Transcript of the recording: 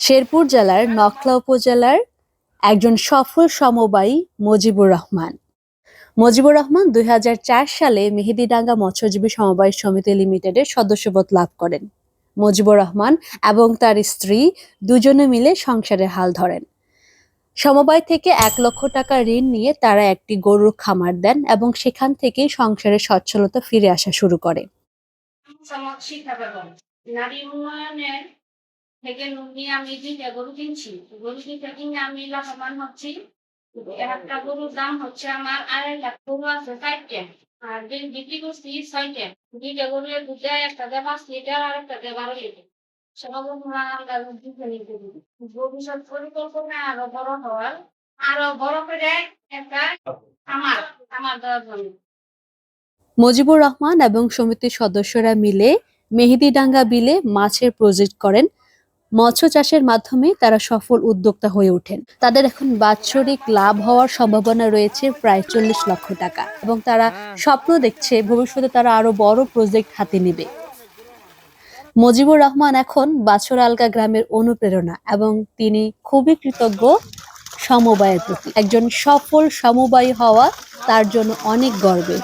শেরপুর জেলার নকলা উপজেলার একজন সফল সমবায়ী মজিবুর রহমান। মজিবুর রহমান দুই হাজার চার সালে মেহেদিডাঙ্গা মৎস্যজীবী সমবায় সমিতি লিমিটেডের সদস্যপদ লাভ করেন। মজিবুর রহমান এবং তার স্ত্রী দুজনে মিলে সংসারের হাল ধরেন। সমবায় থেকে এক লক্ষ টাকা ঋণ নিয়ে তারা একটি গরুর খামার দেন এবং সেখান থেকেই সংসারের সচ্ছলতা ফিরে আসা শুরু করে। নারী উন্নয়নের থেকে আমি দুইটা গরু কিনছি। গরু দুইটা কিনে আমি লাভবান হচ্ছি। একটা গরুর দাম হচ্ছে আমার আড়াই লাখ গরু আছে আর বিক্রি করছি, ছয়টে। দুইটা দুধে একটা দেয় পাঁচ লিটার আর একটা দেয় বারো লিটার। বড় বড় মুজিবুর রহমান এবং সমিতির সদস্যরা মিলে মেহেদিডাঙ্গা বিলে মাছের প্রজেক্ট করেন। মৎস্য চাষের মাধ্যমে তারা সফল উদ্যোক্তা হয়ে ওঠেন। তাদের এখন বাৎসরিক লাভ হওয়ার সম্ভাবনা রয়েছে প্রায় চল্লিশ লক্ষ টাকা এবং তারা স্বপ্ন দেখছে ভবিষ্যতে তারা আরও বড় প্রজেক্ট হাতে নেবে। মজিবুর রহমান এখন বাছর আলগা গ্রামের অনুপ্রেরণা এবং তিনি খুবই কৃতজ্ঞ সমবায়ের প্রতি। একজন সফল সমবায়ী হওয়া তার জন্য অনেক গর্বের।